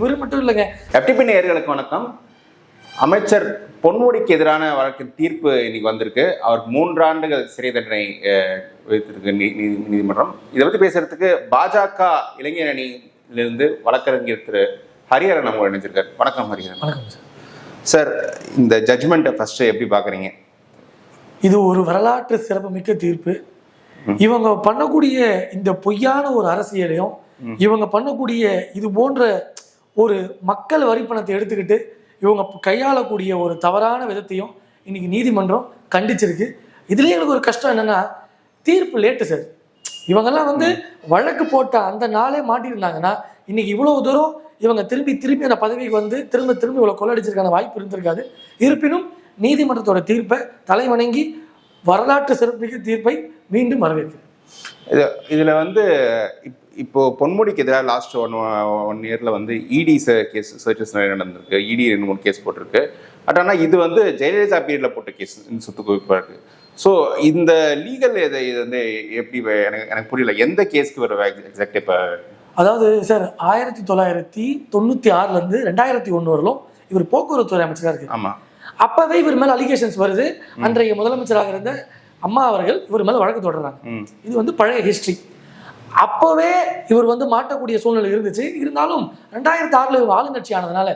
இவரு மட்டும் இல்லைங்க. எஃப்டிபி நேயர்களுக்கு வணக்கம். அமைச்சர் பொன்முடிக்கு எதிரான வழக்கின் தீர்ப்பு இன்னைக்கு வந்திருக்கு. அவருக்கு மூன்று ஆண்டுகள் சிறை தண்டனை நீ- நீதிமன்றம். இதை பத்தி பேசுறதுக்கு பாஜக இளைஞர் அணியிலிருந்து வழக்கறிஞர் திரு ஹரிஹரன் நம்ம இணைஞ்சிருக்காரு. வணக்கம் ஹரிஹரன். வணக்கம் சார். சார் இந்த ஜட்ஜ்மெண்ட்டை ஃபர்ஸ்ட் எப்படி பாக்குறீங்க? இது ஒரு வரலாற்று சிறப்புமிக்க தீர்ப்பு. இவங்க பண்ணக்கூடிய இந்த பொய்யான ஒரு அரசியலையும் இவங்க பண்ணக்கூடிய இது போன்ற ஒரு மக்கள் வரி பணத்தை எடுத்துக்கிட்டு இவங்க கையாளக்கூடிய ஒரு தவறான விதத்தையும் இன்னைக்கு நீதிமன்றம் கண்டிச்சிருக்கு. இதுலேயும் எங்களுக்கு ஒரு கஷ்டம் என்னன்னா தீர்ப்பு லேட்டு சார். இவங்கெல்லாம் வந்து வழக்கு போட்ட அந்த நாளே மாட்டியிருந்தாங்கன்னா இன்னைக்கு இவ்வளவு தூரம் இவங்க திரும்பி திரும்பி அந்த பதவிக்கு வந்து திரும்ப திரும்ப இவ்வளவு கொள்ளடிச்சிருக்கான வாய்ப்பு இருந்திருக்காது. இருப்பினும் நீதிமன்றத்தோட தீர்ப்பை தலைவணங்கி வரலாற்று சிறப்புமிக்க தீர்ப்பை மீண்டும் வரவேற்கிறேன். இது இதுல வந்து இப்- இப்போ பொன்முடிக்கு எதிராக லாஸ்ட் ஒன் ஒன் இயர்ல வந்து இடி கேஸ் சர்ச்சஸ் நிறைய நடந்திருக்கு. இடி ரெண்டு மூணு கேஸ் போட்டிருக்கு. பட் ஆனால் இது வந்து ஜெயலலிதா பீரியட்ல போட்ட கேஸ் சொத்து குவிப்பு இருக்கு. ஸோ இந்த லீகல் இதை இது வந்து எப்படி எனக்கு எனக்கு புரியல. எந்த கேஸ்க்கு வர எக்ஸாக்ட் இப்போ? அதாவது சார் ஆயிரத்தி தொள்ளாயிரத்தி தொண்ணூற்றி ஆறுலேருந்து ரெண்டாயிரத்தி ஒன்று வரலும் இவர் போக்குவரத்து துறை அமைச்சராக இருக்கு ஆமா. அப்பவே இவர் மேல அலிகேஷன்ஸ் வருது. அன்றைய முதலமைச்சராக இருந்த அம்மா அவர்கள் இவர் மேல வழக்கு தொடர்றாங்க. இது வந்து பழைய ஹிஸ்டரி அப்போவே இவர் வந்து மாட்டக்கூடிய சூழ்நிலை இருந்துச்சு. இருந்தாலும் ரெண்டாயிரத்தி ஆறில் ஆளுங்கட்சி ஆனதுனால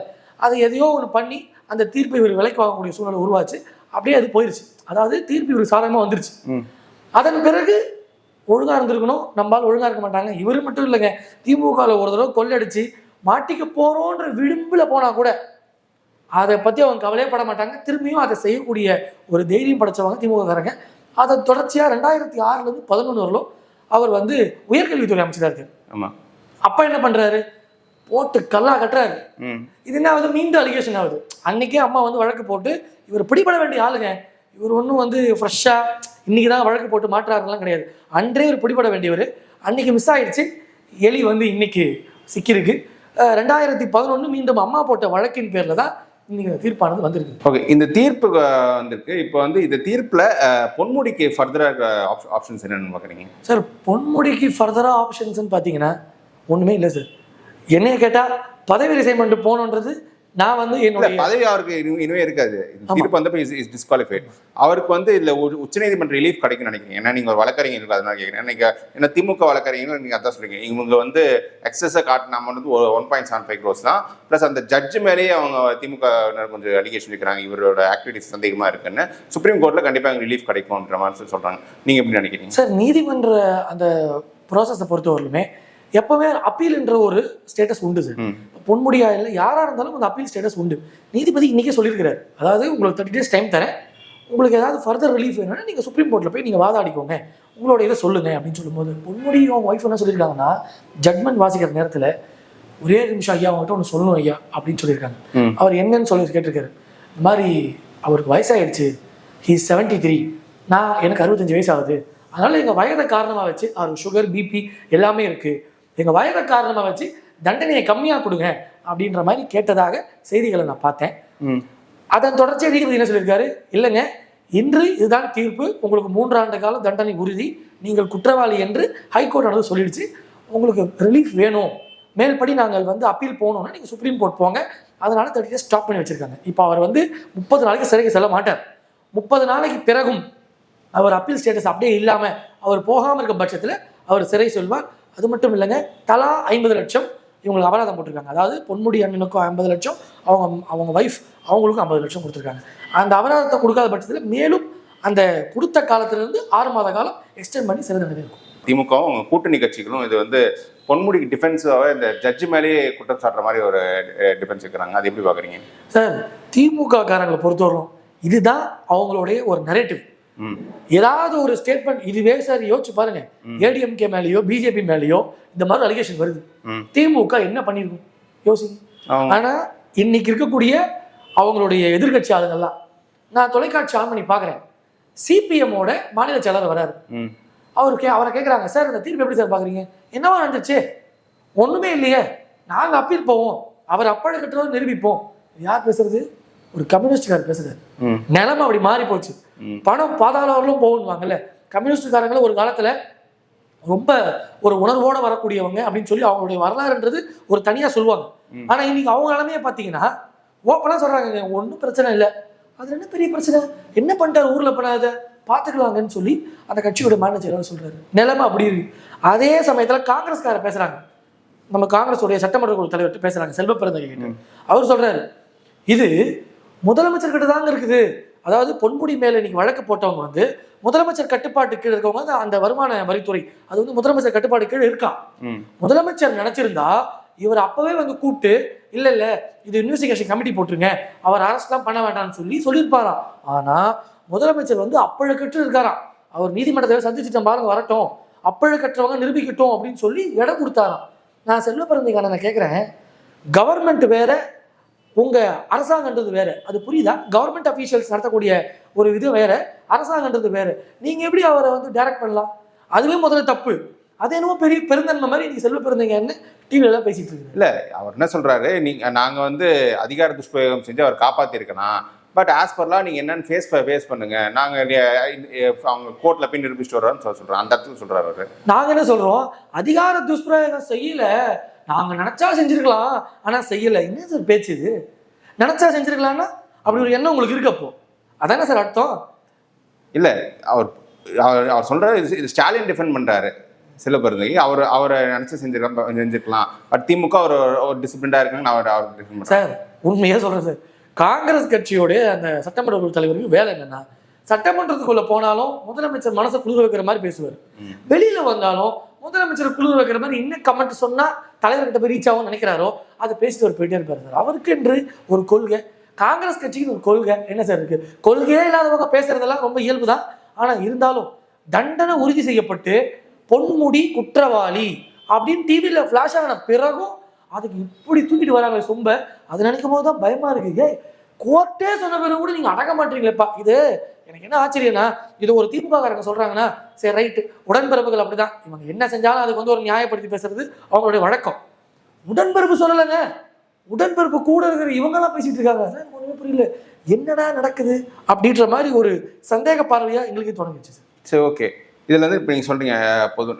அதை எதையோ ஒன்று பண்ணி அந்த தீர்ப்பை இவர் விலைக்கு வாங்கக்கூடிய சூழ்நிலை உருவாச்சு. அப்படியே அது போயிருச்சு. அதாவது தீர்ப்பு இவர் சாதகமாக வந்துருச்சு. அதன் பிறகு ஒழுங்கா இருந்திருக்கணும். நம்மால் ஒழுங்கா இருக்க மாட்டாங்க. இவர் மட்டும் இல்லைங்க. திமுகவில் ஒரு தடவை கொள்ளடிச்சு மாட்டிக்க போறோன்ற விளிம்புல போனா கூட அதை பத்தி அவங்க கவலையே பட மாட்டாங்க. திரும்பியும் அதை செய்யக்கூடிய ஒரு தைரியம் படைச்சவங்க திமுககாரங்க அதை தொடர்ச்சியா ரெண்டாயிரத்தி ஆறுல இருந்து பதினொன்று வரலும் அவர் வந்து உயர்கல்வித்துறை அமைச்சரா இருக்காரு. ஆமா. அப்ப என்ன பண்றாரு? போட்டு கல்லா கட்டுறாரு. இது என்ன ஆகுது? மீண்டும் அலிகேஷன் ஆகுது. அன்னைக்கே அம்மா வந்து வழக்கு போட்டு இவர் பிடிபட வேண்டிய ஆளுங்க. இவர் ஒன்றும் வந்து ஃப்ரெஷ்ஷாக இன்னைக்கு தான் வழக்கு போட்டு மாற்றாருலாம் கிடையாது. அன்றே இவர் பிடிபட வேண்டியவர். அன்னைக்கு மிஸ் ஆயிடுச்சு. எலி வந்து இன்னைக்கு சிக்கியிருக்கு. ரெண்டாயிரத்தி பதினொன்று மீண்டும் அம்மா போட்ட வழக்கின் பேரில் தான் தீர்ப்பானது வந்திருக்கு. ஓகே இந்த தீர்ப்பு வந்திருக்கு. இப்போ வந்து இந்த தீர்ப்புல பொன்முடிக்கு ஃபர்தராக ஆப்ஷன்ஸ் என்னன்னு பாக்குறீங்க? சார் பொன்முடிக்கு ஃபர்தராக ஆப்ஷன்ஸ்னு பார்த்தீங்கன்னா ஒன்றுமே இல்லை சார். என்னைய கேட்டால் பதவி ரிசைன்மெண்ட் போகணுன்றது நான் வந்து இல்ல என்னுடைய பதவி அவருக்கு இனி- இனிமே இருக்காது. தீர்ப்பு வந்தப்ப இஸ் டிஸ்குவாலிஃபைட் அவருக்கு வந்து இதுல ஒரு உச்சநீதிமன்ற ரிலீஃப் கிடைக்கும்னு நினைக்கிறீங்க ஏன்னா நீங்க ஒரு வழக்கறிஞர் இருக்கு அதனால கேட்குறேன் நீங்க என்ன திமுக வழக்கறிஞர்கள் நீங்க அதான் சொல்றீங்க. இவங்க வந்து எக்ஸஸா காட்டின அமௌண்ட் வந்து one point seven five crores தான். ப்ளஸ் அந்த ஜட்ஜ் மேலேயே அவங்க திமுக கொஞ்சம் அலிகேஷன் வைக்கிறாங்க. இவரோட ஆக்டிவிட்டிஸ் சந்தேகமா இருக்குன்னு. சுப்ரீம் கோர்ட்ல கண்டிப்பா எங்களுக்கு ரிலீஃப் கிடைக்கும்ன்ற மாதிரி சொல்லி சொல்றாங்க. நீங்க எப்படி நினைக்கிறீங்க? சார் நீதிமன்ற அந்த ப்ராசஸை பொறுத்தவரையிலுமே எப்பவுமே அப்பீல்ன்ற ஒரு ஸ்டேட்டஸ் உண்டு சார். பொன்முடியா இல்லை யாரா இருந்தாலும் அந்த அப்பீல் ஸ்டேட்டஸ் உண்டு. நீதிபதி இன்னைக்கே சொல்லியிருக்கிறாரு. அதாவது உங்களுக்கு தேர்ட்டி டேஸ் டைம் தரேன். உங்களுக்கு ஏதாவது ஃபர்தர் ரிலீஃப் வேணும்னா நீங்கள் சுப்ரீம் கோர்ட்டில் போய் நீங்கள் வாதாடிக்கோங்க. உங்களோட இதை சொல்லுங்க அப்படின்னு சொல்லும்போது பொன்முடி அவங்க ஒய்ஃப் என்ன சொல்லியிருக்காங்கன்னா ஜட்மெண்ட் வாசிக்கிற நேரத்தில் ஒரே நிமிஷம் ஐயா அவங்ககிட்ட ஒன்று சொல்லணும் ஐயா அப்படின்னு சொல்லியிருக்காங்க. அவர் என்னன்னு சொல்லி கேட்டிருக்காரு. இந்த மாதிரி அவருக்கு வயசாயிடுச்சு. ஹீ செவன்ட்டி த்ரீ நான் எனக்கு அறுபத்தஞ்சு வயசு ஆகுது. அதனால எங்கள் வயதை காரணமாக வச்சு அவருக்கு சுகர் பிபி எல்லாமே இருக்குது எங்கள் வயதை காரணமாக வச்சு தண்டனையை கம்மியாக கொடுங்க அப்படின்ற மாதிரி கேட்டதாக செய்திகளை நான் பார்த்தேன். ம். அதன் தொடர்ச்சியாக நீதிபதி என்ன சொல்லியிருக்காரு? இல்லைங்க இன்று இதுதான் தீர்ப்பு. உங்களுக்கு மூன்று ஆண்டு கால தண்டனை உறுதி. நீங்கள் குற்றவாளி என்று ஹைகோர்ட் ஆனது சொல்லிடுச்சு. உங்களுக்கு ரிலீஃப் வேணும். மேல்படி நாங்கள் வந்து அப்பீல் போகணும்னா நீங்கள் சுப்ரீம் கோர்ட் போங்க. அதனால தேர்ட்டி டேஸ் ஸ்டாப் பண்ணி வச்சிருக்காங்க. இப்போ அவர் வந்து முப்பது நாளைக்கு சிறைக்கு செல்ல மாட்டார். முப்பது நாளைக்கு பிறகும் அவர் அப்பீல் ஸ்டேட்டஸ் அப்படியே இல்லாமல் அவர் போகாமல் இருக்க பட்சத்தில் அவர் சிறை செல்வார். அது மட்டும் இல்லைங்க தலா ஐம்பது லட்சம் இவங்களுக்கு அபராதம் போட்டிருக்காங்க. அதாவது பொன்முடி அண்ணனுக்கும் ஐம்பது லட்சம் அவங்க அவங்க ஒய்ஃப் அவங்களுக்கும் ஐம்பது லட்சம் கொடுத்துருக்காங்க. அந்த அபராதத்தை கொடுக்காத பட்சத்தில் மேலும் அந்த கொடுத்த காலத்திலிருந்து ஆறு மாத காலம் எக்ஸ்டெண்ட் பண்ணி சிறை தண்டனை இருக்கும். திமுகவும் அவங்க கூட்டணி கட்சிகளும் இது வந்து பொன்முடிக்கு டிஃபென்ஸாக இந்த ஜட்ஜ் மேலேயே குற்றம் சாட்டுற மாதிரி ஒரு டிஃபென்ஸ் வைக்கிறாங்க அது எப்படி பாக்குறீங்க? சார் திமுக காரங்களை பொறுத்தவரைக்கும் இதுதான் அவங்களுடைய ஒரு நரேட்டிவ் ஏதாவது ஒரு ஸ்டேட்மெண்ட் இதுவே சார் யோசிச்சு பாருங்க. ஏடிஎம்கே மேலேயோ பிஜேபி மேலேயோ இந்த மாதிரி அலிகேஷன் வருது. திமுக என்ன பண்ணிருக்கும்? யோசிங்க. ஆனா இன்னைக்கு இருக்கக்கூடிய அவங்களுடைய எதிர்க்கட்சி ஆளுங்கள்லாம் நான் தொலைக்காட்சி ஆன் பண்ணி பார்க்குறேன் சிபிஎம்மோட மாநில செயலர் வராரு. ம். அவருக்கு அவரை கேட்குறாங்க சார் இந்த தீர்ப்பு எப்படி சார் பார்க்குறீங்க என்னவா நடந்துச்சு ஒன்றுமே இல்லையே. நாங்கள் அப்பீல் போவோம். அவர் அப்பழ கட்டுறோம் நிரூபிப்போம் யார் பேசுறது? ஒரு கம்யூனிஸ்ட்காரர் பேசுறாரு. நிலைமை அப்படி மாறி போச்சு. பணம் பாதாளவர்களும் போகுவாங்கல்ல கம்யூனிஸ்ட்காரங்களும் ஒரு காலத்துல ரொம்ப ஒரு உணர்வோட வரக்கூடியவங்க அப்படின்னு சொல்லி அவங்களுடைய வரலாறுன்றது ஒரு தனியா சொல்லுவாங்க. ஆனா இன்னைக்கு அவங்க நிலைமைய பாத்தீங்கன்னா ஓப்பனா சொல்றாங்க ஒன்றும் பிரச்சனை இல்லை. அதுல என்ன பெரிய பிரச்சனை? என்ன பண்ணிட்டாரு ஊர்ல பண்ணாத பாத்துக்கலாங்கன்னு சொல்லி அந்த கட்சியோட மேனேஜர் சொல்றாரு. நிலைமை அப்படி இருக்கு. அதே சமயத்துல காங்கிரஸ்கார பேசுறாங்க. நம்ம காங்கிரஸுடைய சட்டமன்ற குழு தலைவர்கிட்ட பேசுறாங்க செல்வ பிறந்தகை அவர் சொல்றாரு இது முதலமைச்சர் கிட்ட தாங்க இருக்குது. அதாவது பொன்முடி மேல இன்னைக்கு வழக்கு போட்டவங்க வந்து முதலமைச்சர் கட்டுப்பாட்டு கீழே இருக்கவங்க வந்து அந்த வருமான வரித்துறை அது வந்து முதலமைச்சர் கட்டுப்பாடு கீழே இருக்கான் ம். முதலமைச்சர் நினைச்சிருந்தா இவர் அப்பவே வந்து கூப்பிட்டு இல்ல இல்ல இது இன்வெஸ்டிகேஷன் கமிட்டி போட்டுருங்க அவர் அரஸ்ட்லாம் பண்ண வேண்டாம்னு சொல்லி சொல்லியிருப்பாராம் ஆனா முதலமைச்சர் வந்து அப்பழுக்கற்று இருக்காராம். அவர் நீதிமன்றத்தை சந்திச்சுட்டேன் பாருங்க வரட்டும். அப்பழுக்கற்றவங்க நிரூபிக்கட்டும் அப்படின்னு சொல்லி இடம் கொடுத்தாராம். நான் செல்வ பிறந்தீங்க நான் கேட்குறேன் கவர்மெண்ட் வேற உங்க அரசாங்கன்றது வேற. அது புரியுதா? கவர்மெண்ட் அஃபீஷியல்ஸ் நடத்தக்கூடிய ஒரு இது வேற. அரசாங்கன்றது வேற. நீங்க எப்படி அவரை வந்து டைரக்ட் பண்ணலாம்? அதுவே முதல்ல தப்பு. அது என்னமோ பெரிய பெருந்தன்மை மாதிரி நீங்க செல்வ பிறந்தீங்கன்னு டிவில எல்லாம் பேசிட்டு இருக்கு இல்ல அவர் என்ன சொல்றாரு? நீங்க நாங்க வந்து அதிகார துஷ்பிரயோகம் செஞ்சு அவர் காப்பாத்திருக்கலாம் பட் ஆஸ் பர்லா நீங்க என்னன்னு ஃபேஸ் ஃபேஸ் பண்ணுங்க. நாங்க அஹ், அவங்க கோர்ட்ல போய் நிரூபிச்சுட்டு வரோம்னு சொல்ல சொல்றோம் அந்த இடத்துல சொல்றாரு அவரு. நாங்க என்ன சொல்றோம்? அதிகார துஷ்பிரயோகம் செய்யல. நாங்க நினைச்சா செஞ்சிருக்கலாம் ஆனா செய்யல. என்ன சார் பேச்சு இது? நினைச்சா செஞ்சிருக்கலாம்னா அப்படி ஒரு எண்ணம் உங்களுக்கு இருக்கு அப்போ. அதானே சார் அர்த்தம்? இல்ல அவர் அவர் அவர் சொல்றாரு இது- ஸ்டாலின் டிஃபெண்ட் பண்றாரு. சில பிறந்தகை அவர் அவரை நினைச்சு செஞ்சிருக்கலாம் செஞ்சிருக்கலாம். பட் திமுக ஒரு ஒரு டிசிப்ளின்டா இருக்குன்னு அவர் அவர் டிஃபெண்ட் சார் உண்மையா சொல்றேன் சார். காங்கிரஸ் கட்சியோடைய அந்த சட்டமன்ற குழு தலைவருக்கு வேலை என்னன்னா சட்டமன்றத்துக்குள்ள போனாலும் முதலமைச்சர் மனசை குளிர வைக்கிற மாதிரி பேசுவார். வெளியில வந்தாலும் முதலமைச்சர் குழு வைக்கிற மாதிரி என்ன கமெண்ட் சொன்னா தலைவர்கிட்ட போய் ரீச் ஆகும் நினைக்கிறாரோ அதை பேசிட்டு ஒரு போயிட்டே இருப்பாரு சார். அவருக்கு என்று ஒரு கொள்கை. காங்கிரஸ் கட்சிக்கு ஒரு கொள்கை. என்ன சார் இருக்கு? கொள்கையே இல்லாதவங்க பேசுறதெல்லாம் ரொம்ப இயல்பு தான் ஆனா இருந்தாலும் தண்டனை உறுதி செய்யப்பட்டு பொன்முடி குற்றவாளி அப்படின்னு டிவியில ஃபிளாஷ் ஆன பிறகும் அதுக்கு இப்படி தூக்கிட்டு வராங்களே சொம்ப அது நினைக்கும் போது தான் பயமா இருக்கு. கோர்ட்டே சொன்ன பிறகு கூட நீங்க அடக்க மாட்டீங்களேப்பா. இது எனக்கு என்ன ஆச்சரியம்னா இது ஒரு திமுக சொல்கிறாங்கன்னா சொல்றாங்கன்னா சரி ரைட்டு உடன்பிறப்புகள் அப்படிதான். இவங்க என்ன செஞ்சாலும் அதுக்கு வந்து ஒரு நியாயப்படுத்தி பேசுறது அவங்களுடைய வழக்கம். உடன்பிறப்பு சொல்லலைங்க. உடன்பிறப்பு கூட இருக்கிற இவங்கெல்லாம் பேசிட்டு இருக்காங்க. சார் புரியல. என்னடா நடக்குது அப்படின்ற மாதிரி ஒரு சந்தேக பார்வையாக எங்களுக்கு தொடங்கிச்சு சார் சரி ஓகே இதில் வந்து இப்போ நீங்கள் சொல்கிறீங்க பொது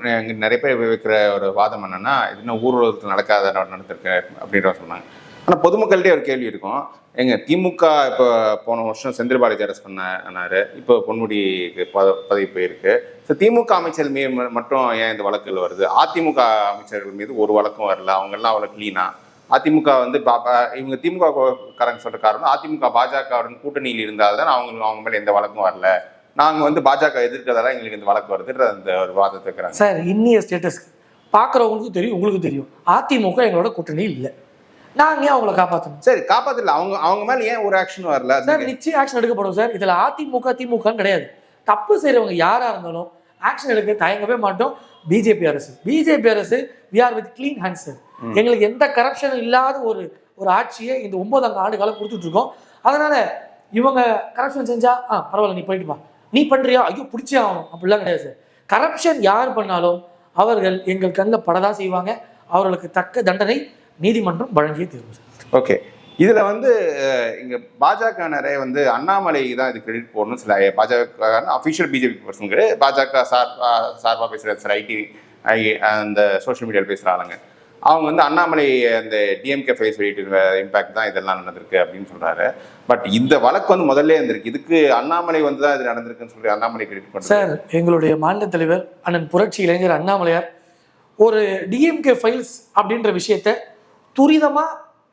நிறைய பேர் வைக்கிற ஒரு வாதம் என்னென்னா இது இன்னும் ஊர்வலத்தில் நடக்காத நடந்திருக்கு அப்படின்ற சொன்னாங்க. ஆனால் பொதுமக்கள்கிட்டே ஒரு கேள்வி இருக்கும். எங்க திமுக இப்போ போன வருஷம் செந்தில் பாலாஜி அரசு பண்ணாரு. இப்போ பொன்முடிக்கு பத பதவி போயிருக்கு. ஸோ திமுக அமைச்சர் மீது மட்டும் ஏன் இந்த வழக்குகள் வருது? அதிமுக அமைச்சர்கள் மீது ஒரு வழக்கும் வரல. அவங்க எல்லாம் அவ்வளோ க்ளீனா அதிமுக வந்து பாப்பா இவங்க திமுக காரங்க சொல்ற காரணம் அதிமுக பாஜகவுடன் கூட்டணியில் இருந்தால் தான் அவங்களுக்கு அவங்க மேலே எந்த வழக்கும் வரல. நாங்கள் வந்து பாஜக எதிர்க்கிறதால எங்களுக்கு இந்த வழக்கு வருதுன்ற அந்த ஒரு வாதத்தை இருக்கிறாங்க சார் இன்னிய ஸ்டேட்டஸ் பார்க்குறவங்களுக்கும் தெரியும் உங்களுக்கும் தெரியும். அதிமுக எங்களோட கூட்டணி இல்லை. நாங்க ஏன் அவங்கள காப்பாற்றணும் சரி காப்பாத்தல அவங்க அவங்க மேல ஏன் ஒரு ஆக்ஷன் வரல? சார் நிச்சயம் ஆக்ஷன் எடுக்கப்படும் சார். இதுல அதிமுக திமுகன்னு கிடையாது. தப்பு செய்றவங்க யாரா இருந்தாலும் ஆக்ஷன் எடுக்க தயங்கவே மாட்டோம். பிஜேபி அரசு. பிஜேபி அரசு we are with clean hand sir. எங்களுக்கு எந்த கரப்ஷனும் இல்லாத ஒரு ஒரு ஆட்சியை இந்த ஒன்பதாம் ஆண்டு காலம் கொடுத்துட்டு இருக்கோம் அதனால இவங்க கரப்ஷன் செஞ்சா ஆ பரவாயில்ல நீ போயிட்டு வா. நீ பண்றியா? ஐயோ பிடிச்சே ஆகணும். அப்படிலாம் கிடையாது சார் கரப்ஷன் யார் பண்ணாலும் அவர்கள் எங்கள் கண்ணில் படதான் செய்வாங்க. அவர்களுக்கு தக்க தண்டனை நீதிமன்றம் வழங்கியே தீர்வு சார். ஓகே. இதுல வந்து இங்க பாஜக நிறைய வந்து அண்ணாமலை தான் இது கிரெடிட் போடணும் சில பாஜக அஃபிஷியல் பிஜேபி பர்சனுக்கு பாஜக சார்பா சார்பா பேசுற சில ஐடி அந்த சோஷியல் மீடியாவில் பேசுற ஆளுங்க. அவங்க வந்து அண்ணாமலை அந்த டிஎம்கே ஃபேஸ் வெளியிட்டு இம்பாக்ட் தான் இதெல்லாம் நடந்திருக்கு அப்படின்னு சொல்றாரு. பட் இந்த வழக்கு வந்து முதல்ல இருந்திருக்கு. இதுக்கு அண்ணாமலை வந்து தான் இது நடந்திருக்குன்னு சொல்லி அண்ணாமலை கிரெடிட் பண்ணுறாரு சார் எங்களுடைய மாநில தலைவர் அண்ணன் புரட்சி இளைஞர் அண்ணாமலையார் ஒரு டிஎம்கே ஃபைல்ஸ் அப்படின்ற விஷயத்த துரிதமா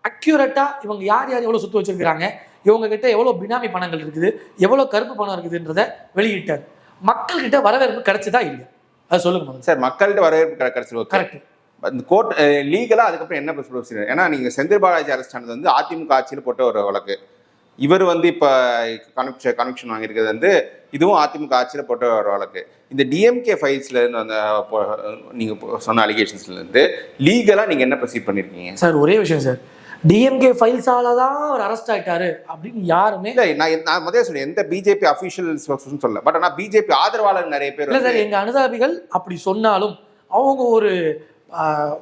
அக்யூரேட்டா இவங்க யார் யார் எவ்வளவு சொத்து வச்சிருக்கிறாங்க இவங்க கிட்ட எவ்வளவு பினாமி பணங்கள் இருக்குது எவ்வளவு கருப்பு பணம் இருக்குதுன்றத வெளியிட்டார். மக்கள்கிட்ட வரவேற்பு கிடைச்சதா இல்லையா? அது சொல்லுங்க சார் மக்கள்கிட்ட வரவேற்பு கிடை- கிடைச்சது ஓகே கரெக்ட் இந்த கோர்ட் லீகலாக அதுக்கப்புறம் என்ன ப்ரொசீஜர் ஏன்னா நீங்கள் செந்தில் பாலாஜி அரஸ்ட் ஆனது வந்து அதிமுக ஆட்சியில் போட்ட ஒரு வழக்கு. இவர் வந்து இப்போ கனெக்ஷன் கனெக்ஷன் வாங்கியிருக்கிறது வந்து இதுவும் அதிமுக ஆட்சியில் போட்ட ஒரு வழக்கு. இந்த டிஎம்கே ஃபைல்ஸ்ல இருந்து அந்த நீங்கள் சொன்ன இருந்து லீகலாக நீங்கள் என்ன ப்ரொசீட் பண்ணியிருக்கீங்க சார் ஒரே விஷயம் சார். டிஎம்கே ஃபைல்ஸால தான் அவர் அரெஸ்ட் ஆயிட்டாரு அப்படின்னு யாருமே இல்லை நான் நான் முதல்ல சொன்னேன் எந்த பிஜேபி அஃபிஷியல் சொல்ல பட் ஆனால் பிஜேபி ஆதரவாளர் நிறைய பேர் இல்ல சார் எங்க அனுதாபிகள் அப்படி சொன்னாலும் அவங்க ஒரு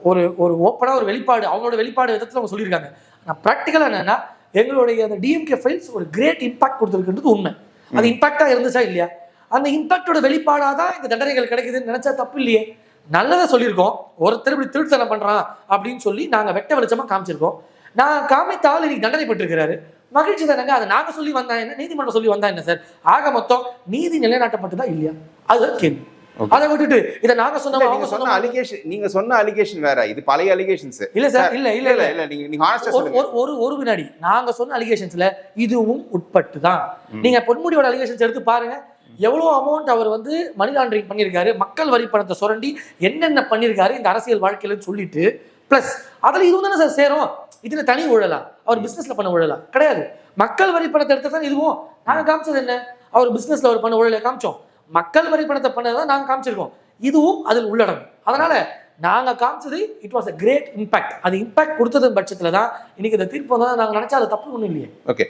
ஒரு ஒரு ஓப்பனா ஒரு வெளிப்பாடு அவங்களோட வெளிப்பாடு விதத்துல அவங்க சொல்லியிருக்காங்க. ஆனா ப்ராக்டிக்கலா என்னன்னா எங்களுடைய அந்த டிஎம்கே ஃபைல்ஸ் ஒரு கிரேட் இம்பாக்ட் கொடுத்துருக்குன்றது உண்மை. அது இம்பாக்டா இருந்துச்சா இல்லையா? அந்த இம்பாக்டோட வெளிப்பாடா தான் இந்த தண்டனைகள் கிடைக்குதுன்னு நினைச்சா தப்பு இல்லையே. நல்லதா சொல்லியிருக்கோம். ஒருத்தர் இப்படி திருட்டுத்தனம் பண்றான் அப்படின்னு சொல்லி நாங்க வெட்ட வெளிச்சமா காமிச்சிருக்கோம். நான் காமித்த ஆள் இன்னைக்கு தண்டனை பெற்றிருக்கிறாரு. மகிழ்ச்சி தானங்க? அதை நாங்க சொல்லி வந்தா என்ன? நீதிமன்றம் சொல்லி வந்தா என்ன சார்? ஆக மொத்தம் நீதி நிலைநாட்டப்பட்டதா இல்லையா? அதுதான் கேள்வி. அதை விட்டுட்டு இதை நாங்க நீங்க அவங்க சொன்ன சொன்ன அலிகேஷன் நீங்க சொன்ன அலிகேஷன் வேற இது பழைய அலிகேஷன்ஸ் இல்ல சார் இல்ல இல்ல இல்ல. இல்ல நீங்க நீங்க ஒரு ஒரு ஒரு வினாடி நாங்க சொன்ன அலிகேஷன்ஸ்ல இதுவும் உட்பட்டு தான் நீங்க பொன்முடியோட அலிகேஷன்ஸ் எடுத்து பாருங்க. எவ்வளவு அமௌண்ட் அவர் வந்து மணி லாண்டரிங் பண்ணியிருக்காரு மக்கள் வரி பணத்தை சுரண்டி என்னென்ன பண்ணியிருக்காரு இந்த அரசியல் வாழ்க்கையில சொல்லிட்டு பிளஸ் அதுல இதுவும் தானே சார் சேரும். இதுல தனி ஊழலா? அவர் பிசினஸ்ல பண்ண ஊழலா? கிடையாது. மக்கள் வரி பணத்தை எடுத்து தான் இதுவும்? நாங்க காமிச்சது என்ன? அவர் பிசினஸ்ல அவர் பண்ண ஊழலை காமிச்சோம். மக்கள் வரைபடத்தை பண்ணதை பண்ணதான் நாங்கள் காமிச்சிருக்கோம். இதுவும் அதில் உள்ளடங்கும். அதனால நாங்கள் காமிச்சது it was a great impact அது இம்பாக்ட் கொடுத்தது பட்சத்தில் தான் இன்னைக்கு இந்த தீர்ப்பு வந்து நாங்கள் நினைச்சா அது தப்பு ஒன்றும் இல்லையே. ஓகே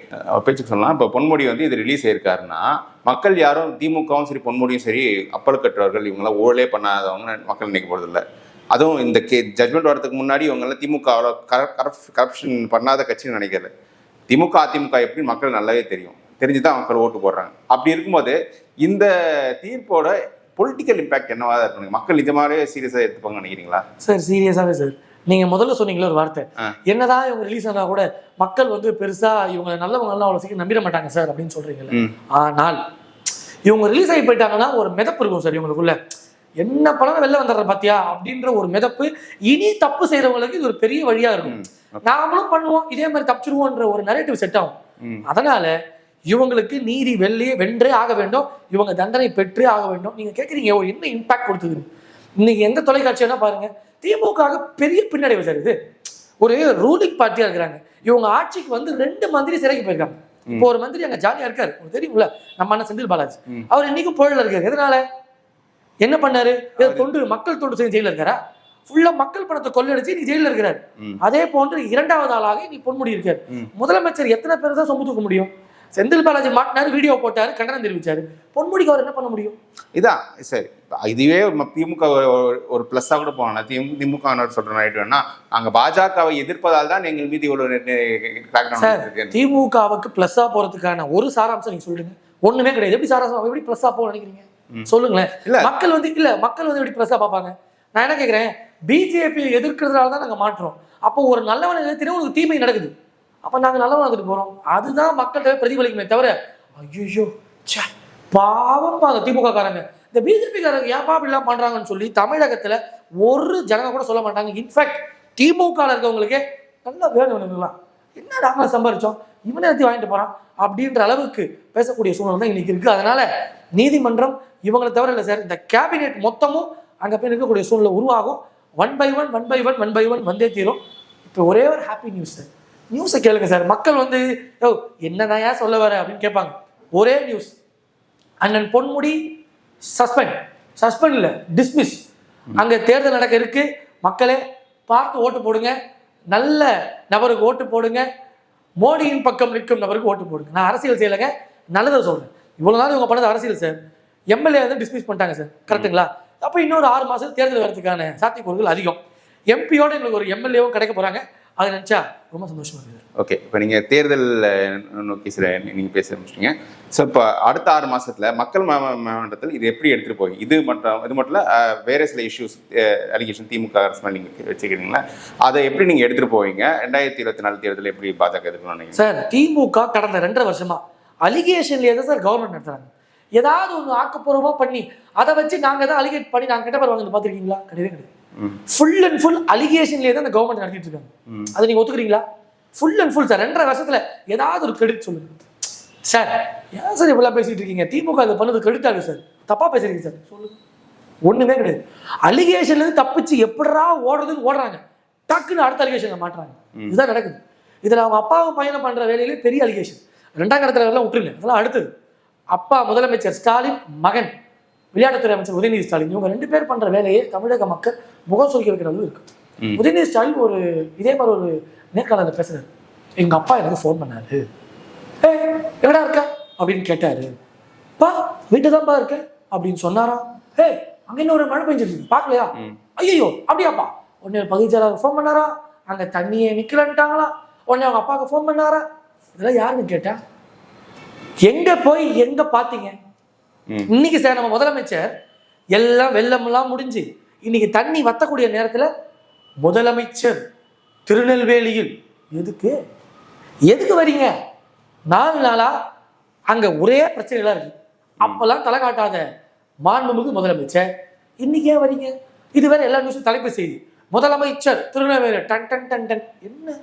பேச்சுக்கு சொல்லலாம். இப்போ பொன்முடி வந்து இது ரிலீஸ் ஆயிருக்காருன்னா மக்கள் யாரும் திமுகவும் சரி பொன்முடியும் சரி அப்பல் கட்டுறவர்கள் இவங்களாம் ஊழலே பண்ணாதவங்க மக்கள் நினைக்க போகிறது இல்லை அதுவும் இந்த கே ஜட்மெண்ட் வரதுக்கு முன்னாடி இவங்கெல்லாம் திமுக கரப்ஷன் பண்ணாத கட்சின்னு நினைக்கல. திமுக அதிமுக எப்படி மக்கள் நல்லாவே தெரியும். தெரிஞ்சு தான் மக்கள் ஓட்டு போடுறாங்க. அப்படி இருக்கும்போது இந்த தீர்ப்போட பொலிட்டிக்கல் இம்பாக்ட் என்னவா இருக்கணும் மக்கள் நிஜமாவே சீரியஸாக எடுத்துப்பாங்க நினைக்கிறீங்களா? சார் சீரியஸாவே சார். நீங்க முதல்ல சொன்னீங்களே ஒரு வார்த்தை. என்னதான் இவங்க ரிலீஸ் ஆனா கூட மக்கள் வந்து பெருசா இவங்க நல்லவங்க எல்லாம் அவ்வளவு சீக்கிரம் நம்பிட மாட்டாங்க சார் அப்படின்னு சொல்றீங்கல்ல. ஆனால் இவங்க ரிலீஸ் ஆகி போயிட்டாங்கன்னா ஒரு மிதப்பு இருக்கும் சார் இவங்களுக்குள்ள. என்ன படம் வெளில வந்துடுற பாத்தியா அப்படின்ற ஒரு மிதப்பு இனி தப்பு செய்யறவங்களுக்கு இது ஒரு பெரிய வழியா இருக்கும். நாமளும் பண்ணுவோம் இதே மாதிரி தப்பிச்சிருவோன்ற ஒரு நரேட்டிவ் செட் ஆகும். அதனால இவங்களுக்கு நீதி வெள்ளியே வென்றே ஆக வேண்டும். இவங்க தண்டனை பெற்றே ஆக வேண்டும். நீங்க கேக்குறீங்க ஓ, என்ன இம்பாக்ட் கொடுத்தது? இன்னைக்கு எந்த தொலைக்காட்சி வேணா பாருங்க திமுக பெரிய பின்னடைவு சார் இது. ஒரு ரூலிங் பார்ட்டியா இருக்கிறாங்க. இவங்க ஆட்சிக்கு வந்து ரெண்டு மந்திரி சிறைக்கு போயிருக்காங்க. இப்போ ஒரு மந்திரி அங்க ஜாலியா இருக்காரு. உங்களுக்கு தெரியும்ல நம்ம அண்ணன் செந்தில் பாலாஜி. அவர் இன்னைக்கும் புழல இருக்காரு. எதனால? என்ன பண்ணாரு? தொண்டு மக்கள் தொண்டு செய்ய ஜெயில இருக்காரா? ஃபுல்லா மக்கள் பணத்தை கொள்ளடிச்சு நீ ஜெயில இருக்கிறாரு. அதே போன்று இரண்டாவது ஆளாக நீ பொன்முடி இருக்காரு. முதலமைச்சர் எத்தனை பேர் தான் சொம்பு தூக்க முடியும்? செந்தில் பாலாஜி மாட்டினாரு வீடியோ போட்டாரு கண்டனம் தெரிவிச்சாரு. பொன்முடிக்கு அவர் என்ன பண்ண முடியும்? இதான் சரி. இதுவே திமுக ஒரு- ப்ளஸ்ஸாக கூட போகலாம். திமு திமுக சொல்ற ரைட் வேணா அங்க பாஜகவை எதிர்ப்பதால் தான் எங்கள் மீது இருக்கு. திமுகவுக்கு பிளஸ்ஸா போறதுக்கான ஒரு சாராம்சம் நீங்க சொல்லுங்க. ஒண்ணுமே கிடையாது. எப்படி சாராம்சம்? எப்படி பிளஸ்ஸா போக நினைக்கிறீங்க? சொல்லுங்களேன். இல்ல. மக்கள் வந்து இல்ல மக்கள் வந்து எப்படி பிளஸ்ஸா பார்ப்பாங்க? நான் என்ன கேக்குறேன்? பிஜேபி எதிர்க்கிறதுனால தான் நாங்க மாற்றோம். அப்போ ஒரு நல்லவனை எதிர்த்தினா உங்களுக்கு தீமை நடக்குது. அப்போ நாங்கள் நல்லா வந்துட்டு போகிறோம் அதுதான் மக்கள்கிட்ட பிரதிபலிக்குமே தவிர ஐயோ சே பாவம் அந்த திமுக காரங்க இந்த பிஜேபி காரங்க ஏன்பா இப்படிலாம் பண்ணுறாங்கன்னு சொல்லி தமிழகத்தில் ஒரு ஜனங்க கூட சொல்ல மாட்டாங்க. இன்ஃபேக்ட் திமுக ல இருக்கவங்களுக்கே நல்லா வேணும் இவனுங்களாம் என்ன நாங்கள் சம்பாரிச்சோம்? இவனை எடுத்து வாங்கிட்டு போகிறான் அப்படின்ற அளவுக்கு பேசக்கூடிய சூழ்நிலை தான் இன்னைக்கு இருக்குது அதனால் நீதிமன்றம் இவங்களை தவிர இல்லை சார் இந்த கேபினெட் மொத்தமும் அங்கே போய் இருக்கக்கூடிய சூழ்நிலை உருவாகும். One by one one by one one by one வந்தே தீரும். இப்போ ஒரே ஒரு ஹாப்பி நியூஸ் சார் நியூஸை கேளுங்க சார். மக்கள் வந்து ஓ என்னதான் ஏன் சொல்ல வர? அப்படின்னு கேட்பாங்க. ஒரே நியூஸ் அண்ணன் பொன்முடி சஸ்பெண்ட் சஸ்பெண்ட் இல்லை டிஸ்மிஸ் அங்கே தேர்தல் நடக்க இருக்கு. மக்களே பார்த்து ஓட்டு போடுங்க. நல்ல நபருக்கு ஓட்டு போடுங்க. மோடியின் பக்கம் நிற்கும் நபருக்கு ஓட்டு போடுங்க. நான் அரசியல் செய்யலைங்க. நல்லதை சொல்கிறேன் இவ்வளோ நாள் இவங்க பண்ணது அரசியல் சார். எம்எல்ஏ வந்து டிஸ்மிஸ் பண்ணிட்டாங்க சார். கரெக்ட்டுங்களா? அப்போ இன்னொரு ஆறு மாசம் தேர்தல் வரதுக்கான சாத்தியக்கூறுகள் அதிகம். எம்பியோட எங்களுக்கு ஒரு எம்எல்ஏவும் கிடைக்க போகிறாங்க அதை நினைச்சா ரொம்ப சந்தோஷமா இருக்குது. ஓகே இப்போ நீங்க தேர்தல் நோக்கி சில நீங்க பேச ஆரம்பிச்சிட்டீங்க. ஸோ இப்போ அடுத்த ஆறு மாசத்துல மக்கள் ம- ம- மன்றத்தில் இது எப்படி எடுத்துட்டு போய் இது மட்டும் இது மட்டும் இல்ல வேற சில இஷ்யூஸ் அலிகேஷன் திமுக அரசு மேல நீங்க வச்சுக்கிறீங்களா அதை எப்படி நீங்க எடுத்துட்டு போவீங்க? ரெண்டாயிரத்தி இருபத்தி நாலு தேர்தல் எப்படி பாஜக நினைக்கிறீங்க? சார் திமுக கடந்த ரெண்டரை வருஷமா அலிகேஷன்லேயே தான் சார் கவர்மெண்ட் நடத்துறாங்க. ஏதாவது ஒன்று ஆக்கப்பூர்வமா பண்ணி அதை வச்சு நாங்க தான் அலிகேட் பண்ணி நாங்க கிட்ட பேர் வாங்க பார்த்துருக்கீங்களா? கிடையவே கிடையாது. ஃபுல் அண்ட் ஃபுல் அலிகேஷன்லேயே தான் இந்த கவர்மெண்ட் நடத்திட்டு இருக்காங்க. அதை நீங்க ஒத்துக்கிறீங்களா? ஃபுல் அண்ட் ஃபுல் சார் ரெண்டரை வருஷத்துல ஏதாவது ஒரு கிரெடிட் சொல்லுங்க. சார் ஏன் சார் இவ்வளவு பேசிட்டு இருக்கீங்க? திமுக இது பண்ணது ஆகுது சார் தப்பா பேசுறீங்க சார் சொல்லுங்க. ஒண்ணுமே கிடையாது. அலிகேஷன்ல இருந்து தப்பிச்சு எப்படிடா ஓடுறதுன்னு ஓடுறாங்க. டக்குன்னு அடுத்த அலிகேஷன் மாட்டுறாங்க. இதுதான் நடக்குது. இதுல அவங்க அப்பாவும் பையனை பண்ற வேலையிலே பெரிய அலிகேஷன் ரெண்டாம் கடத்துல எல்லாம் விட்டுருங்க. அதெல்லாம் அடுத்தது. அப்பா முதலமைச்சர் ஸ்டாலின் மகன். விளையாட்டுத்துறை அமைச்சர் உதயநிதி ஸ்டாலின். இவங்க ரெண்டு பேர் பண்ற வேலையே தமிழக மக்கள் முகம் சுருக்கி வைக்கிற அளவு இருக்கு. உதயநிதி ஸ்டாலின் ஒரு இதே மாதிரி ஒரு நேர்காணல பேசுறாரு எங்க அப்பா எனக்கு ஃபோன் பண்ணாரு. ஏ எங்கடா இருக்க? அப்படின்னு கேட்டாரு. பா வீட்டு தான்ப்பா இருக்க அப்படின்னு சொன்னாராம் ஏ அங்க இன்னும் ஒரு மழை பெஞ்சிருக்கு பார்க்கலையா? ம். ஐயோ அப்படியாப்பா. உடனே பகுதிச்சாளர் ஃபோன் பண்ணாரா? அங்க தண்ணியே நிக்கலன்ட்டாங்களா? உடனே அவங்க அப்பாவுக்கு ஃபோன் பண்ணாரா? இதெல்லாம் யாருன்னு கேட்டா? எங்க போய் எங்க பாத்தீங்க. இன்னைக்கு சார் நம்ம முதலமைச்சர் எல்லாம் வெள்ளமெல்லாம் முடிஞ்சு இன்னைக்கு தண்ணி வத்தக்கூடிய நேரத்துல முதலமைச்சர் திருநெல்வேலியில் எதுக்கு? எதுக்கு வரீங்க? நாலு நாளா அங்க ஒரே பிரச்சனைகளா இருக்கு. அப்பெல்லாம் தலை காட்டாத மாண்புமிகு முதலமைச்சர் இன்னைக்கு ஏன் வரீங்க? இது வேற எல்லா நியூஸும் தலைப்பு செய்தி. முதலமைச்சர் திருநெல்வேலி டன் டன் டன் டன். என்ன?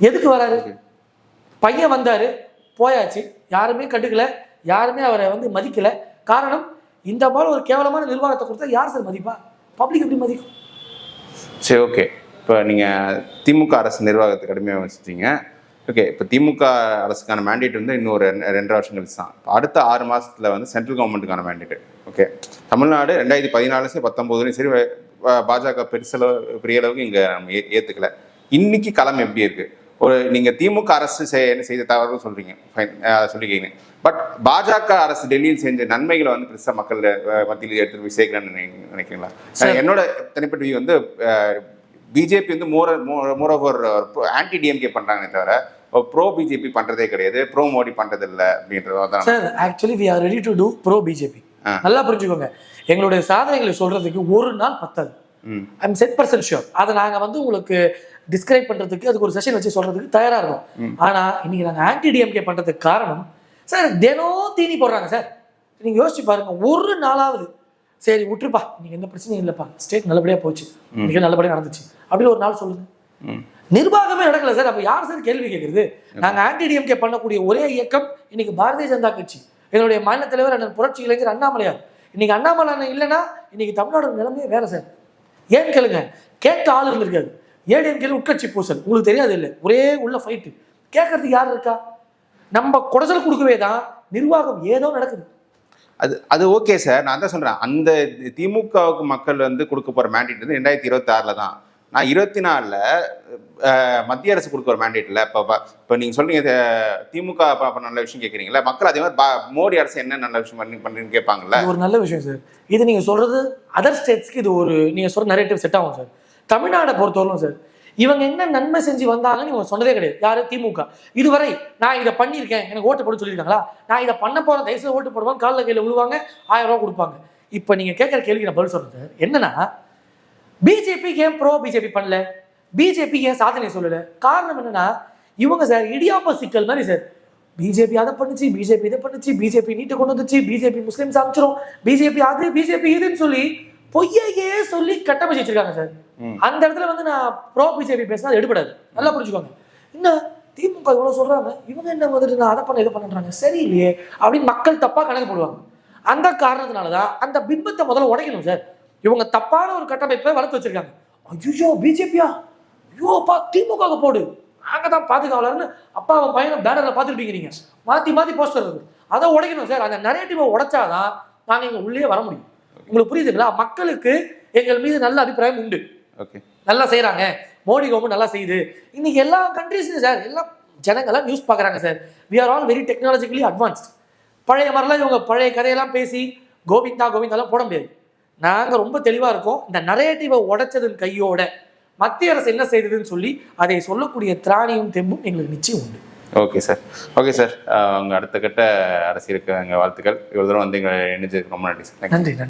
எதுக்கு வராரு? பையன் வந்தாரு போயாச்சு. யாருமே கண்டுக்கல யாருமே அவரை வந்து மதிக்கல. காரணம் இந்த மாதிரி ஒரு கேவலமான நிர்வாகத்தை கொடுத்தா யார் சார் மதிப்பா? பப்ளிக் எப்படி மதிக்கும்? சரி ஓகே இப்போ நீங்கள் திமுக அரசு நிர்வாகத்தை கடுமையாக வச்சுட்டீங்க ஓகே இப்போ திமுக அரசுக்கான மேண்டேட் வந்து இன்னும் ஒரு ரெண்டு- ரெண்டரை வருஷம் கழிச்சு தான். அடுத்த ஆறு மாதத்தில் வந்து சென்ட்ரல் கவர்மெண்ட்டுக்கான மேண்டேட் ஓகே தமிழ்நாடு ரெண்டாயிரத்தி பதினாலு சரி பத்தொம்போதுலையும் சரி பாஜக பெருசளவு பெரிய அளவுக்கு இங்கே நம்ம ஏற்றுக்கல இன்னைக்கு களம் எப்படி இருக்குது ஒரு நீங்கள் திமுக அரசு செய்- செய்த தவறு சொல்றீங்க. ஃபைன் சொல்லிக்கிறீங்க. பட் பாஜக அரசு டெல்லியில் செஞ்ச நன்மைகளை வந்து பெருசாக மக்கள் மத்தியில் எடுத்துட்டு போய் சேர்க்கணும்னு நினை- நினைக்கிறீங்களா. என்னோட தனிப்பட்ட வந்து பிஜேபி வந்து more more over anti DMK பண்றாங்களே தவிர ப்ரோ பிஜேபி பண்றதே கிடையாது. ப்ரோ மோடி பண்றது இல்ல அப்படின்றது தான் sir actually we are ready to do bro BJP. நல்லா புரிஞ்சுக்கோங்க. எங்களுடைய சாதனைகளை சொல்றதுக்கு ஒரு நாள் பத்தாது. ம். ஐம் செட் பர்சன்ட் ஷியோர் அதை நாங்க வந்து உங்களுக்கு டிஸ்கிரைப் பண்றதுக்கு அதுக்கு ஒரு செஷன் வச்சு சொல்றதுக்கு தயாரா இருக்கோம் ஆனா இன்னைக்கு நாங்க ஆன்டி டிஎம்கே பண்றதுக்கு காரணம் சார் தினம் தீனி போடுறாங்க சார். நீங்க யோசிச்சு பாருங்க ஒரு நாளாவது சரி விட்டுருப்பா. இன்னைக்கு எந்த பிரச்சனையும் இல்லைப்பா. ஸ்டேட் நல்லபடியா போச்சு. இன்னைக்கு நல்லபடியா நடந்துச்சு. அப்படின்னு ஒரு நாள் சொல்லுங்க. நிர்வாகமே நடக்கல சார். அப்ப யார் சார் கேள்வி கேட்கறது நாங்க ஆன்டி டிஎம்கே பண்ணக்கூடிய ஒரே இயக்கம் இன்னைக்கு பாரதிய ஜனதா கட்சி. என்னுடைய மாநில தலைவர் அண்ணன் புரட்சி இளைஞர் அண்ணாமலையார். இன்னைக்கு அண்ணாமலை அண்ணன் இல்லைன்னா இன்னைக்கு தமிழ்நாடு நிலைமையே வேற சார். ஏன்னு கேளுங்க கேட்ட ஆள் இருந்திருக்காது ஏடிஎம்கேல உட்கட்சி பூசல். உங்களுக்கு தெரியாது இல்லை. ஒரே உள்ள ஃபைட்டு கேட்கறதுக்கு யார் இருக்கா? நம்ம குடைச்சல் கொடுக்கவே தான் நிர்வாகம் ஏதோ நடக்குது. அது அது ஓகே சார் நான் தான் சொல்றேன். அந்த திமுகவுக்கு மக்கள் வந்து கொடுக்க போற மேண்டேட் வந்து ரெண்டாயிரத்தி இருபத்தி ஆறுல தான். நான் இருபத்தி நாலுல மத்திய அரசு கொடுக்க ஒரு மேண்டேட் இல்லை இப்போ இப்போ நீங்க சொல்றீங்க இது, திமுக நல்ல விஷயம் கேட்குறீங்களா மக்கள் அதே மாதிரி மோடி அரசு என்ன நல்ல விஷயம் பண்ணி பண்ணுறீங்கன்னு கேட்பாங்கல்ல? ஒரு நல்ல விஷயம் சார் இது நீங்க சொல்றது அதர் ஸ்டேட்ஸ்க்கு இது ஒரு நீங்க சொல்ற நரேட்டிவ் செட் ஆகும் சார் தமிழ்நாடை பொறுத்தவரைக்கும் சார் இவங்க என்ன நன்மை செஞ்சு வந்தாங்கன்னு இவங்க சொன்னதே கிடையாது. யாரு? திமுக. இதுவரை நான் இதை பண்ணியிருக்கேன். எனக்கு ஓட்டு போட சொல்லியிருக்காங்களா? நான் இதை பண்ண போறேன். தயவுசெய்து ஓட்டு போடுவாங்க காலில் கையில் விழுவாங்க. ஆயிரம் ரூபா கொடுப்பாங்க. இப்போ நீங்க கேட்குற கேள்வி நான் பதில் சொல்கிறது என்னன்னா பிஜேபிக்கு ஏன் ப்ரோ பிஜேபி பண்ணல? பிஜேபி ஏன் சாதனை சொல்லல? காரணம் என்னன்னா இவங்க சார் இடியாப்ப சிக்கல் மாதிரி சார். பிஜேபி அதை பண்ணுச்சு பிஜேபி இதை பண்ணுச்சு பிஜேபி நீட்டை கொண்டு வந்துச்சு பிஜேபி முஸ்லீம்ஸ் அமைச்சிரும் பிஜேபி அது பிஜேபி இதுன்னு சொல்லி பொய்யையே சொல்லி கட்டமைச்சு வச்சிருக்காங்க சார். அந்த இடத்துல வந்து நான் ப்ரோ பிஜேபி பேசினா அது எடுபடாது. நல்லா புரிஞ்சுக்கோங்க. என்ன திமுக இவ்வளவு சொல்றாங்க? இவங்க என்ன வந்துட்டு நான் அதை பண்ண இதை பண்ணுறாங்க சரியில்லையே அப்படின்னு மக்கள் தப்பா கணக்கு போடுவாங்க. அந்த காரணத்தினால தான் அந்த பிம்பத்தை முதல்ல உடைக்கணும் சார். இவங்க தப்பான ஒரு கட்டமைப்பை வளர்த்து வச்சிருக்காங்க. ஐயோ பிஜேபியா ஐயோ பா திமுக போடு. நாங்க தான் பாதுகாவலர்னு அப்பா அவன் பையனை பேனர்ல பார்த்துருப்பீங்க நீங்க மாத்தி மாத்தி போஸ்டர் இருக்கு. அதை உடைக்கணும் சார். அந்த நரேட்டிவை உடைச்சாதான் நாங்க இங்க உள்ளே வர முடியும். உங்களுக்கு புரியுதுங்களா? மக்களுக்கு எங்கள் மீது நல்ல அபிப்பிராயம் உண்டு. ஓகே. நல்லா செய்றாங்க. மோடி கவர்மெண்ட் நல்லா செய்யுது. இன்னைக்கு எல்லா கண்ட்ரீஸ்லையும் சார் எல்லா ஜனங்களாம் நியூஸ் பார்க்குறாங்க sir. We are all very technologically advanced பழைய மாதிரிலாம் இவங்க பழைய கதையெல்லாம் பேசி கோவிந்தா கோவிந்தாலாம் போட முடியாது. நாங்கள் ரொம்ப தெளிவாக இருக்கோம். இந்த நரேட்டிவை உடைச்சதன் கையோட மத்திய அரசு என்ன செய்ததுன்னு சொல்லி அதை சொல்லக்கூடிய திராணியும் தெம்பும் எங்களுக்கு நிச்சயம் உண்டு. Okay sir. Okay sir. உங்கள் அடுத்த கட்ட அரசியலுக்கு எங்கள் வாழ்த்துக்கள். இவ்வளோ தூரம் வந்து எங்களை இணைஞ்சதுக்கு ரொம்ப நன்றி சார். நன்றி நன்றி.